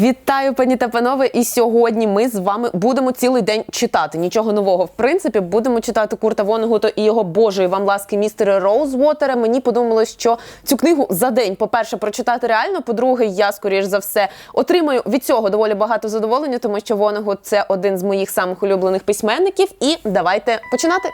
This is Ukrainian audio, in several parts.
Вітаю, пані та панове! І сьогодні ми з вами будемо цілий день читати. Нічого нового. В принципі, будемо читати Курта Вонегута і його Божої вам ласки містера Роузвотера. Мені подумалось, що цю книгу за день, по-перше, прочитати реально. По-друге, я скоріш за все отримаю від цього доволі багато задоволення, тому що Вонегут – це один з моїх самих улюблених письменників. І давайте починати.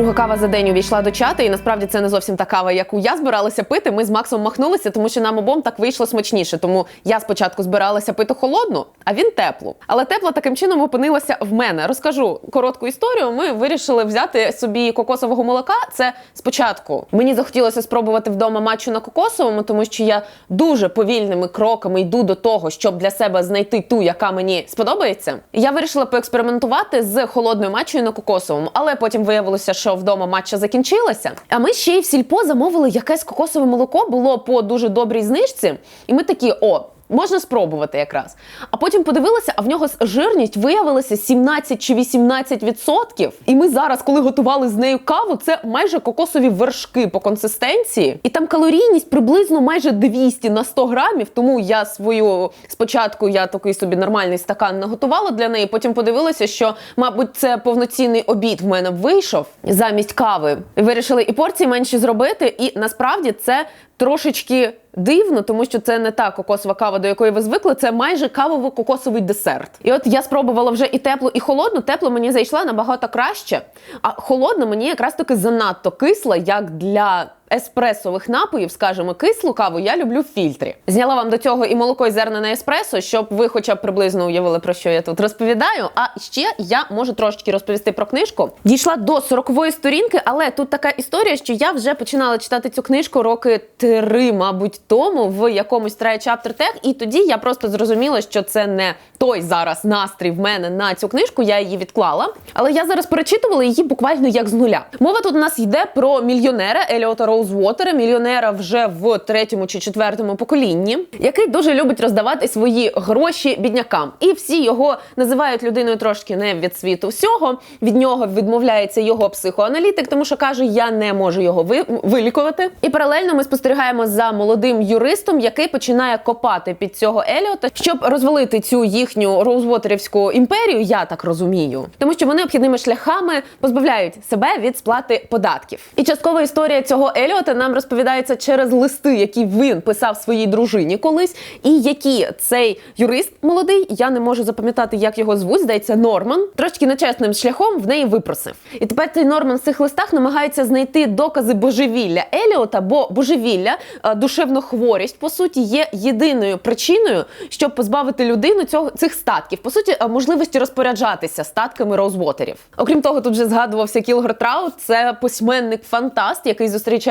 Друга кава за день увійшла до чати, і насправді це не зовсім та кава, яку я збиралася пити. Ми з Максом махнулися, тому що нам обом так вийшло смачніше. Тому я спочатку збиралася пити холодну, а він теплу. Але тепла таким чином опинилася в мене. Розкажу коротку історію. Ми вирішили взяти собі кокосового молока. Це спочатку мені захотілося спробувати вдома матчу на кокосовому, тому що я дуже повільними кроками йду до того, щоб для себе знайти ту, яка мені сподобається. Я вирішила поекспериментувати з холодною матчою на кокосовому, але потім виявилося, що вдома матча закінчилася. А ми ще й в сільпо замовили якесь кокосове молоко, було по дуже добрій знижці, і ми такі, о. Можна спробувати якраз. А потім подивилися, а в нього жирність виявилася 17 чи 18 відсотків. І ми зараз, коли готували з нею каву, це майже кокосові вершки по консистенції. І там калорійність приблизно майже 200 на 100 грамів. Тому я свою спочатку я такий собі нормальний стакан наготувала для неї. Потім подивилася, що, мабуть, це повноцінний обід в мене вийшов замість кави. Вирішили і порції менші зробити. І насправді це трошечки дивно, тому що це не та кокосова кава, до якої ви звикли. Це майже кавово-кокосовий десерт. І от я спробувала вже і теплу, і холодну. Тепло мені зайшла набагато краще. А холодна мені якраз таки занадто кисла, як для. Еспресових напоїв, скажімо, кислу каву я люблю фільтрі. Зняла вам до цього і молоко, і зерна еспресо, щоб ви хоча б приблизно уявили, про що я тут розповідаю. А ще я можу трошечки розповісти про книжку. Дійшла до 40-ї сторінки, але тут така історія, що я вже починала читати цю книжку роки три, мабуть, тому в якомусь Try Chapter Tag, і тоді я просто зрозуміла, що це не той зараз настрій в мене на цю книжку. Я її відклала. Але я зараз перечитувала її буквально як з нуля. Мова тут у нас йде про мільйонера Еліота Роузвотера, мільйонера вже в третьому чи четвертому поколінні, який дуже любить роздавати свої гроші біднякам. І всі його називають людиною трошки не від світу всього. Від нього відмовляється його психоаналітик, тому що каже, я не можу його ви- вилікувати. І паралельно ми спостерігаємо за молодим юристом, який починає копати під цього Еліота, щоб розвалити цю їхню роузвотерівську імперію. Я так розумію, тому що вони обхідними шляхами позбавляють себе від сплати податків. І часткова історія цього Еліота нам розповідається через листи, які він писав своїй дружині колись, і які цей юрист молодий, я не можу запам'ятати, як його звуть, здається, Норман, трошки нечесним шляхом в неї випросив. І тепер цей Норман в цих листах намагається знайти докази божевілля Еліота, бо божевілля, е, душевна хворість, по суті, є єдиною причиною, щоб позбавити людину цього цих статків. По суті, е, можливості розпоряджатися статками роузвотерів. Окрім того, тут вже згадувався Кілгор Траут. Це письменник-фантаст, який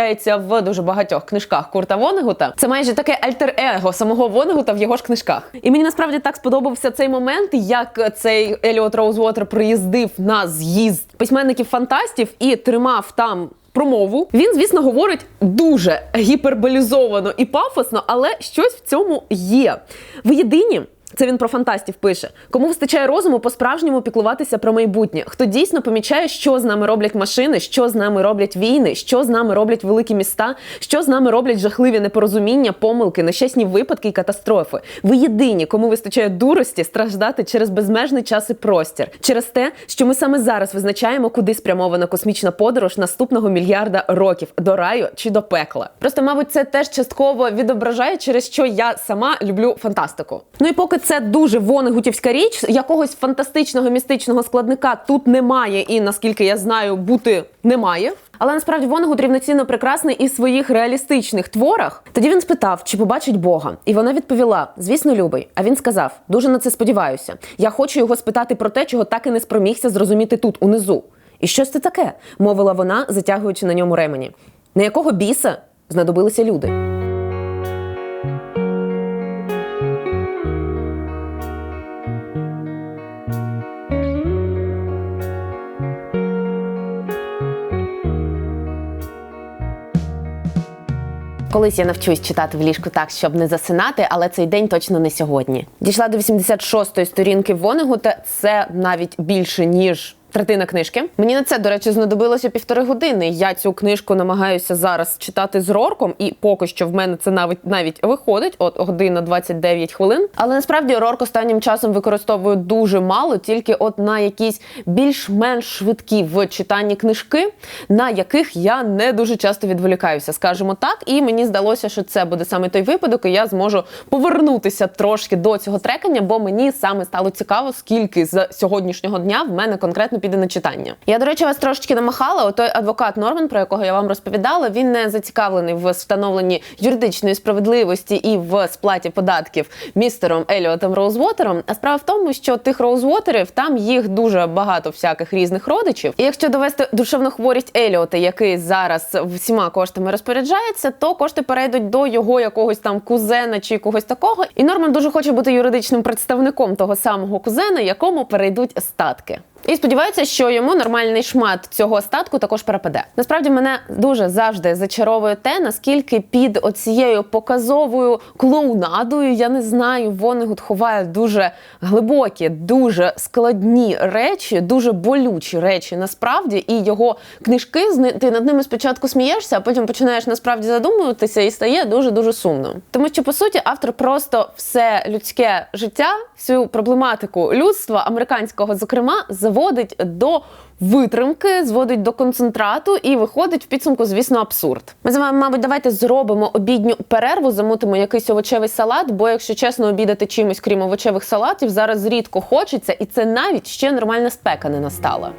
зустрічається в дуже багатьох книжках Курта Вонегута. Це майже таке альтер-его самого Вонегута в його ж книжках. І мені насправді так сподобався цей момент, як цей Еліот Роузвотер приїздив на з'їзд письменників-фантастів і тримав там. Промову він, звісно, говорить дуже гіперболізовано і пафосно, але щось в цьому є. Ви єдині. Це він про фантастів пише. Кому вистачає розуму по-справжньому піклуватися про майбутнє? Хто дійсно помічає, що з нами роблять машини, що з нами роблять війни, що з нами роблять великі міста, що з нами роблять жахливі непорозуміння, помилки, нещасні випадки і катастрофи. Ви єдині, кому вистачає дурості страждати через безмежний час і простір, через те, що ми саме зараз визначаємо, куди спрямована космічна подорож наступного мільярда років до раю чи до пекла. Просто, мабуть, це теж частково відображає, через що я сама люблю фантастику. Ну і поки це дуже вонегутівська річ. Якогось фантастичного містичного складника тут немає, і наскільки я знаю, бути немає. Але насправді Вонегут рівноцінно прекрасний і в своїх реалістичних творах. Тоді він спитав, чи побачить Бога, і вона відповіла: звісно, любий. А він сказав: дуже на це сподіваюся. Я хочу його спитати про те, чого так і не спромігся зрозуміти тут, унизу. І що ж це таке? мовила вона, затягуючи на ньому ремені. На якого біса знадобилися люди? Колись я навчусь читати в ліжку так, щоб не засинати, але цей день точно не сьогодні. Дійшла до 86-ї сторінки Вонегута. Це навіть більше ніж. Третина книжки. Мені на це, до речі, знадобилося півтори години. Я цю книжку намагаюся зараз читати з Рорком, і поки що в мене це навіть навіть виходить, от година 29 хвилин. Але насправді Рорк останнім часом використовую дуже мало, тільки от на якісь більш-менш швидкі в читанні книжки, на яких я не дуже часто відволікаюся, скажімо так. І мені здалося, що це буде саме той випадок, і я зможу повернутися трошки до цього трекання, бо мені саме стало цікаво, скільки з сьогоднішнього дня в мене конкретно піде на читання. Я, до речі, вас трошечки намахала. Отой адвокат Норман, про якого я вам розповідала, він не зацікавлений в встановленні юридичної справедливості і в сплаті податків містером Еліотом Роузвотером. А справа в тому, що тих Роузвотерів там їх дуже багато всяких різних родичів. І якщо довести душевну хворість Еліота, який зараз всіма коштами розпоряджається, то кошти перейдуть до його якогось там кузена чи когось такого. І Норман дуже хоче бути юридичним представником того самого кузена, якому перейдуть статки. І сподівається, що йому нормальний шмат цього статку також перепаде. Насправді мене дуже завжди зачаровує те, наскільки під оцією показовою клоунадою, я не знаю, Вонегут ховає дуже глибокі, дуже складні речі, дуже болючі речі насправді. І його книжки ти над ними спочатку смієшся, а потім починаєш насправді задумуватися, і стає дуже дуже сумно. Тому що по суті автор просто все людське життя, всю проблематику людства американського, зокрема, заводить до витримки, зводить до концентрату і виходить в підсумку, звісно, абсурд. Ми з вами, мабуть, давайте зробимо обідню перерву, замутимо якийсь овочевий салат, бо, якщо чесно, обідати чимось, крім овочевих салатів, зараз рідко хочеться, і це навіть ще нормальна спека не настала.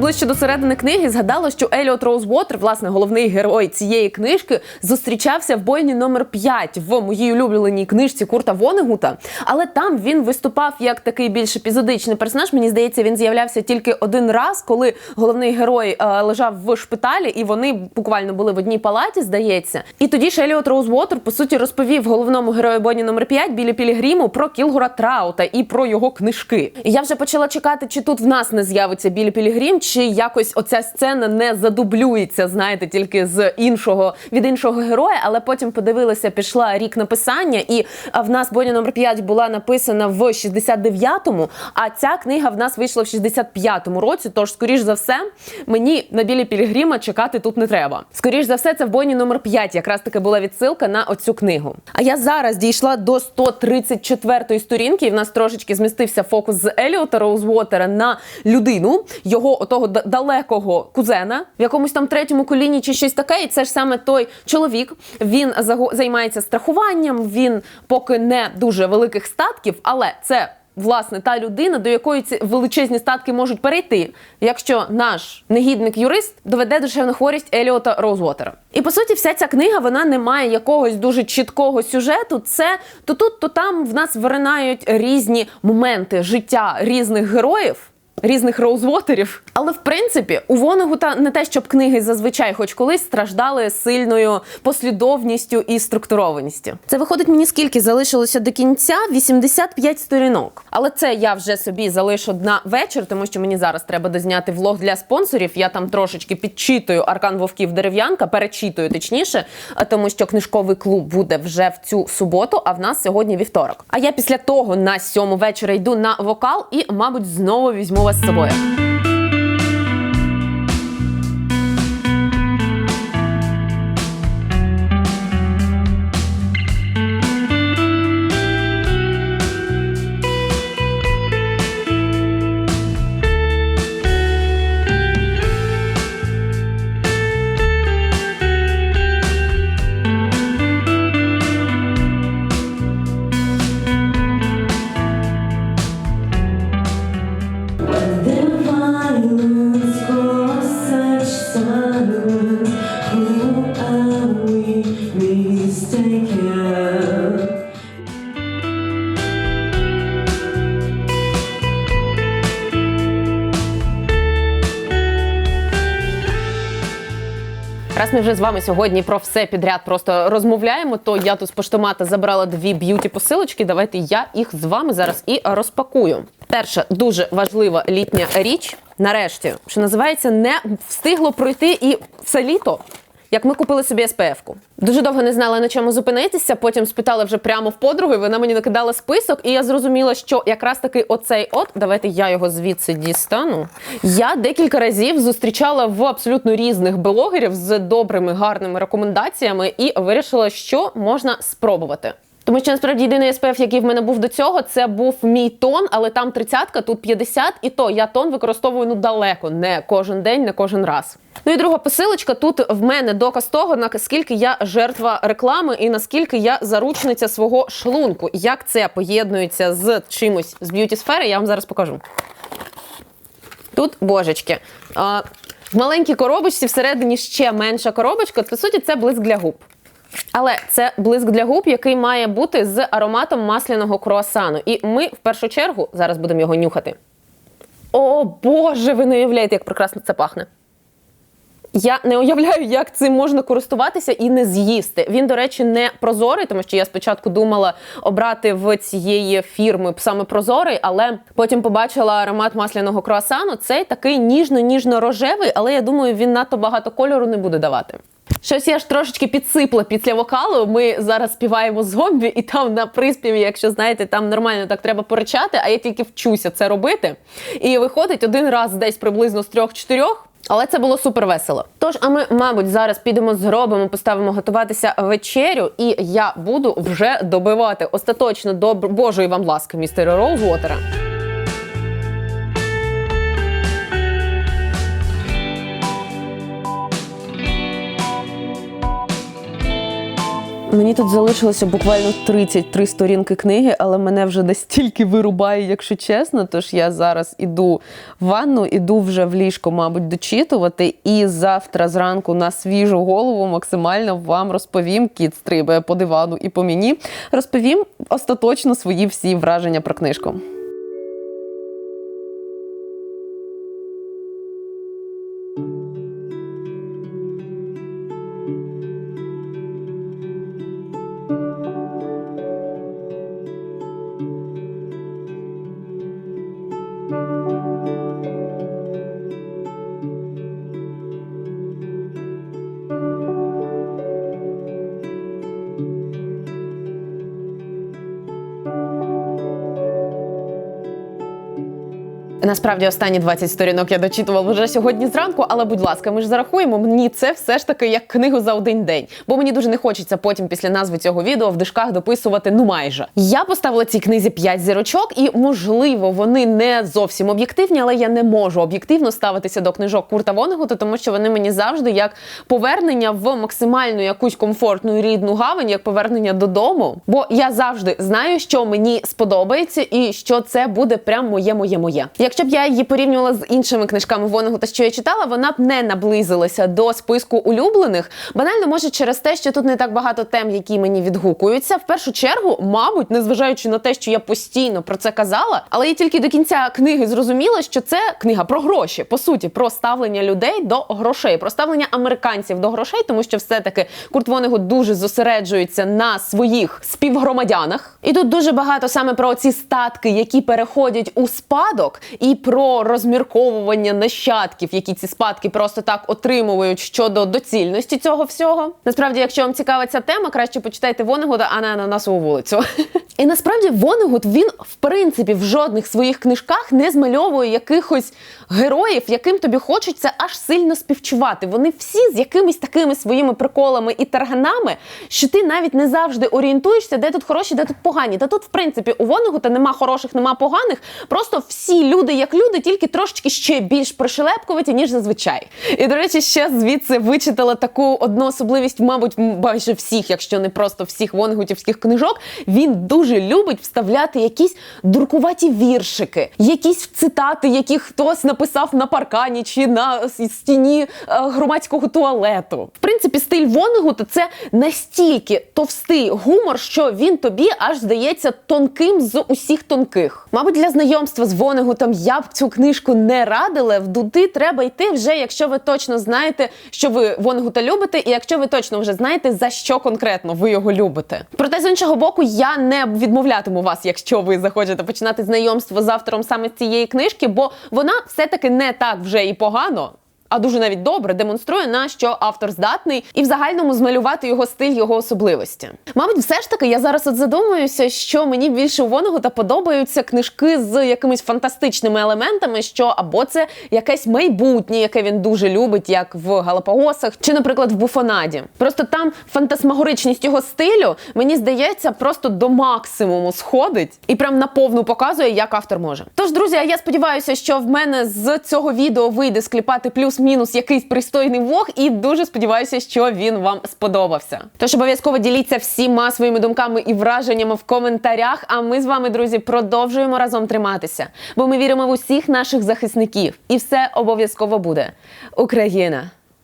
Ближче до середини книги згадала, що Еліот Роузвотер, власне, головний герой цієї книжки, зустрічався в бойні номер 5 в моїй улюбленій книжці Курта Вонегута. Але там він виступав як такий більш епізодичний персонаж. Мені здається, він з'являвся тільки один раз, коли головний герой е, лежав в шпиталі, і вони буквально були в одній палаті, здається. І тоді ж Еліот Роузвотер, по суті, розповів головному герою бойні номер 5 Білі Пілігриму про Кілгора Траута і про його книжки. І я вже почала чекати, чи тут в нас не з'явиться Білі Пілігрім, чи якось оця сцена не задублюється, знаєте, тільки з іншого від іншого героя. Але потім подивилася, пішла рік написання, і в нас бойня номер 5 була написана в 69-му, а ця книга в нас вийшла в 65-му році. Тож, скоріш за все, мені на білі Пілігрима чекати тут не треба. Скоріш за все, це в бойні номер 5 якраз таки була відсилка на оцю книгу. А я зараз дійшла до 134-ї сторінки, і в нас трошечки змістився фокус з Еліота Роузвотера на людину, його того д- далекого кузена в якомусь там третьому коліні чи щось таке. І це ж саме той чоловік. Він займається страхуванням. Він поки не дуже великих статків, але це. Власне, та людина, до якої ці величезні статки можуть перейти, якщо наш негідник-юрист доведе душевну хворість Еліота Роузвотера. І по суті, вся ця книга вона не має якогось дуже чіткого сюжету. Це то тут, то там в нас виринають різні моменти життя різних героїв. Різних роузвотерів, але в принципі у Вонегута не те, щоб книги зазвичай, хоч колись страждали сильною послідовністю і структурованістю. Це виходить мені скільки залишилося до кінця 85 сторінок. Але це я вже собі залишу на вечір, тому що мені зараз треба дозняти влог для спонсорів. Я там трошечки підчитую Аркан Вовків Дерев'янка, перечитую точніше, тому що книжковий клуб буде вже в цю суботу. А в нас сьогодні вівторок. А я після того на сьому вечора йду на вокал і, мабуть, знову візьму вас з собою. Раз ми вже з вами сьогодні про все підряд просто розмовляємо, то я тут з поштомата забрала дві б'юті посилочки. Давайте я їх з вами зараз і розпакую. Перша дуже важлива літня річ. Нарешті, що називається, не встигло пройти і все літо. Як ми купили собі СПФ-ку. Дуже довго не знала на чому зупинитися. Потім спитала вже прямо в подруги. Вона мені накидала список, і я зрозуміла, що якраз таки оцей от, давайте я його звідси дістану. Я декілька разів зустрічала в абсолютно різних блогерів з добрими гарними рекомендаціями і вирішила, що можна спробувати. Тому що насправді єдиний SPF, який в мене був до цього, це був мій тон, але там 30-ка, тут 50, і то я тон використовую ну далеко, не кожен день, не кожен раз. Ну і друга посилочка. Тут в мене доказ того, наскільки я жертва реклами і наскільки я заручниця свого шлунку. Як це поєднується з чимось з б'юті сфери, я вам зараз покажу. Тут божечки. В маленькій коробочці всередині ще менша коробочка. По суті, це блиск для губ. Але це блиск для губ, який має бути з ароматом масляного круасану. І ми в першу чергу зараз будемо його нюхати. О Боже, ви не уявляєте, як прекрасно це пахне. Я не уявляю, як цим можна користуватися і не з'їсти. Він, до речі, не прозорий, тому що я спочатку думала обрати в цієї фірми саме прозорий, але потім побачила аромат масляного круасану. Цей такий ніжно-ніжно-рожевий, але я думаю, він надто багато кольору не буде давати. Щось я ж трошечки підсипла після вокалу. Ми зараз співаємо зомбі, і там на приспіві, якщо знаєте, там нормально так треба поричати, а я тільки вчуся це робити. І виходить один раз десь приблизно з трьох-чотирьох. Але це було супер весело. Тож, а ми, мабуть, зараз підемо зробимо, поставимо готуватися вечерю, і я буду вже добивати остаточно до Божої вам ласки, містера Роузвотера. Мені тут залишилося буквально 33 сторінки книги, але мене вже настільки вирубає, якщо чесно. Тож я зараз іду в ванну, іду вже в ліжко, мабуть, дочитувати. І завтра зранку на свіжу голову максимально вам розповім. Кіт стрибає по дивану і по мені. Розповім остаточно свої всі враження про книжку. Насправді останні 20 сторінок я дочитувала вже сьогодні зранку, але будь ласка, ми ж зарахуємо мені це все ж таки як книгу за один день. Бо мені дуже не хочеться потім після назви цього відео в дишках дописувати ну майже. Я поставила цій книзі 5 зірочок, і можливо вони не зовсім об'єктивні, але я не можу об'єктивно ставитися до книжок Курта Вонегута, тому що вони мені завжди як повернення в максимальну якусь комфортну і рідну гавань, як повернення додому. Бо я завжди знаю, що мені сподобається, і що це буде прям моє, моє, моє. Якщо б я її порівнювала з іншими книжками Вонегута, що я читала, вона б не наблизилася до списку улюблених. Банально, може, через те, що тут не так багато тем, які мені відгукуються. В першу чергу, мабуть, незважаючи на те, що я постійно про це казала, але я тільки до кінця книги зрозуміла, що це книга про гроші, по суті, про ставлення людей до грошей, про ставлення американців до грошей, тому що все-таки Курт Вонегут дуже зосереджується на своїх співгромадянах. І тут дуже багато саме про ці статки, які переходять у спадок, і про розмірковування нащадків, які ці спадки просто так отримують щодо доцільності цього всього. Насправді, якщо вам цікава ця тема, краще почитайте Вонегута, а не ананасову вулицю. І насправді Вонегут він в принципі в жодних своїх книжках не змальовує якихось героїв, яким тобі хочеться аж сильно співчувати. Вони всі з якимись такими своїми приколами і тарганами, що ти навіть не завжди орієнтуєшся, де тут хороші, де тут погані. Та тут, в принципі, у Вонегута нема хороших, нема поганих. Просто всі люди як люди, тільки трошечки ще більш пришелепкуваті, ніж зазвичай. І до речі, ще звідси вичитала таку одну особливість, мабуть, майже всіх, якщо не просто всіх вонегутівських книжок. Він дуже любить вставляти якісь дуркуваті віршики, якісь цитати, які хтось написав на паркані чи на стіні е, громадського туалету. В принципі, стиль Вонегута це настільки товстий гумор, що він тобі аж здається тонким з усіх тонких. Мабуть, для знайомства з Вонегутом я б цю книжку не радила. В дуди треба йти вже, якщо ви точно знаєте, що ви Вонгута любите, і якщо ви точно вже знаєте, за що конкретно ви його любите. Проте з іншого боку, я не відмовлятиму вас, якщо ви захочете починати знайомство з автором саме цієї книжки, бо вона все-таки не так вже і погано. А дуже навіть добре демонструє на що автор здатний і в загальному змалювати його стиль, його особливості. Мабуть, все ж таки я зараз от задумуюся, що мені більше Вонегута подобаються книжки з якимись фантастичними елементами, що або це якесь майбутнє, яке він дуже любить, як в Галапагосах, чи, наприклад, в Буфонаді. Просто там фантасмагоричність його стилю, мені здається, просто до максимуму сходить і прям наповну показує, як автор може. Тож, друзі, я сподіваюся, що в мене з цього відео вийде скліпати плюс-мінус якийсь пристойний влог, і дуже сподіваюся, що він вам сподобався. Тож обов'язково діліться всіма своїми думками і враженнями в коментарях. А ми з вами, друзі, продовжуємо разом триматися, бо ми віримо в усіх наших захисників, і все обов'язково буде. Україна!